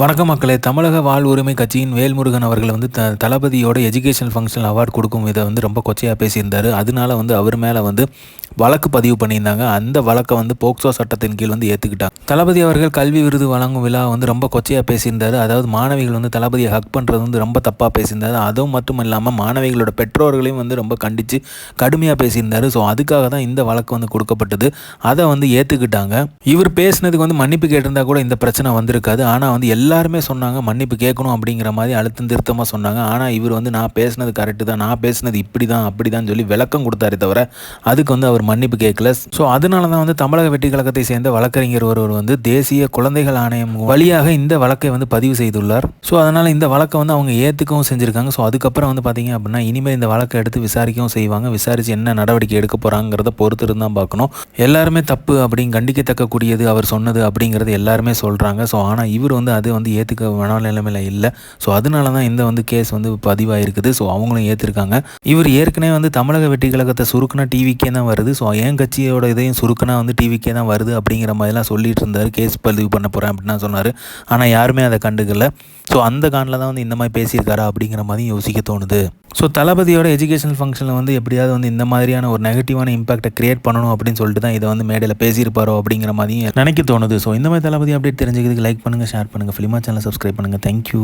வணக்கம் மக்களே. தமிழக வாழ் உரிமை கட்சியின் வேல்முருகன் அவர்கள் வந்து த தளபதியோட எஜுகேஷன் ஃபங்க்ஷன் அவார்டு கொடுக்கும் இதை வந்து ரொம்ப கொச்சையாக பேசியிருந்தார். அதனால வந்து அவர் மேலே வந்து வழக்கு பதிவு பண்ணியிருந்தாங்க. அந்த வழக்கை வந்து போக்சோ சட்டத்தின் கீழ் வந்து ஏற்றுக்கிட்டாங்க தளபதி அவர்கள் கல்வி விருது வழங்கும் விழா வந்து ரொம்ப கொச்சையாக பேசியிருந்தார். அதாவது மாணவிகள் வந்து தளபதியை ஹக் பண்ணுறது வந்து ரொம்ப தப்பாக பேசியிருந்தார். அதுவும் மட்டும் இல்லாமல் மாணவிகளோட பெற்றோர்களையும் வந்து ரொம்ப கண்டித்து கடுமையாக பேசியிருந்தார். ஸோ அதுக்காக தான் இந்த வழக்கு வந்து கொடுக்கப்பட்டது. அதை வந்து ஏற்றுக்கிட்டாங்க இவர் பேசினதுக்கு வந்து மன்னிப்பு கேட்டிருந்தா கூட இந்த பிரச்சனை வந்திருக்காது. ஆனால் வந்து எல்லாருமே சொன்னாங்க மன்னிப்பு கேட்கணும் அப்படிங்கிற மாதிரி அழுத்தம் திருத்தமாக சொன்னாங்க. ஆனால் இவர் வந்து நான் பேசினது கரெக்டு தான். நான் பேசினது இப்படி தான் அப்படி தான் சொல்லி விளக்கம் கொடுத்தாரே தவிர அதுக்கு வந்து அவர் மன்னிப்பு கேட்கல. ஸோ அதனால தான் வந்து தமிழக வெற்றி கழகத்தை சேர்ந்த வழக்கறிஞர் ஒருவர் வந்து தேசிய குழந்தைகள் ஆணையம் வழியாக இந்த வழக்கை வந்து பதிவு செய்துள்ளார். ஸோ அதனால் இந்த வழக்கை வந்து அவங்க ஏற்றுக்கவும் செஞ்சுருக்காங்க. ஸோ அதுக்கப்புறம் வந்து பார்த்தீங்க அப்படின்னா இனிமேல் இந்த வழக்கை எடுத்து விசாரிக்கவும் செய்வாங்க. விசாரித்து என்ன நடவடிக்கை எடுக்க போகிறாங்கிறத பொறுத்து இருந்தால் பார்க்கணும். எல்லாருமே தப்பு அப்படின்னு கண்டிக்கத்தக்கக்கூடியது அவர் சொன்னது அப்படிங்கிறது எல்லாருமே சொல்கிறாங்க ஸோ ஆனால் இவர் வந்து அது வந்து ஏற்றுக்க மன நிலைமையில் இல்லை. ஸோ அதனால தான் இந்த வந்து கேஸ் வந்து பதிவாயிருக்குது. ஸோ அவங்களும் ஏற்றிருக்காங்க இவர் ஏற்கனவே வந்து தமிழக வெற்றி கழகத்தை சுருக்குனா டிவிக்கே தான் வருது. ஸோ என் கட்சியோட இதையும் சுருக்குனா வந்து டிவிக்கே தான் வருது அப்படிங்கிற மாதிரிலாம் சொல்லிட்டு இருந்தார். கேஸ் பதிவு பண்ண போகிறேன் அப்படின்னு சொன்னார். ஆனால் யாருமே அதை கண்டுக்கல. ஸோ அந்த காண்டில் தான் வந்து இந்த மாதிரி பேசியிருக்காரா அப்படிங்கிற மாதிரி யோசிக்க தோணுது. ஸோ தளபதியோட எஜுகேஷனல் ஃபங்க்ஷனில் வந்து எப்படியாவது வந்து இந்த மாதிரியான ஒரு நெகட்டிவான இம்பாக்டை கிரியேட் பண்ணணும் அப்படின்னு சொல்லிட்டு தான் இதை வந்து மேடையில் பேசியிருப்பாரோ அப்படிங்கிற மாதிரியும் நினைக்க தோணுது. ஸோ இந்த மாதிரி தளபதி அப்டேட் தெரிஞ்சுக்கிறதுக்கு லைக் பண்ணுங்கள் ஷேர் பண்ணுங்கள் ஃபிலிமா சேனல் சப்ஸ்கிரைப் பண்ணுங்கள் தேங்க்யூ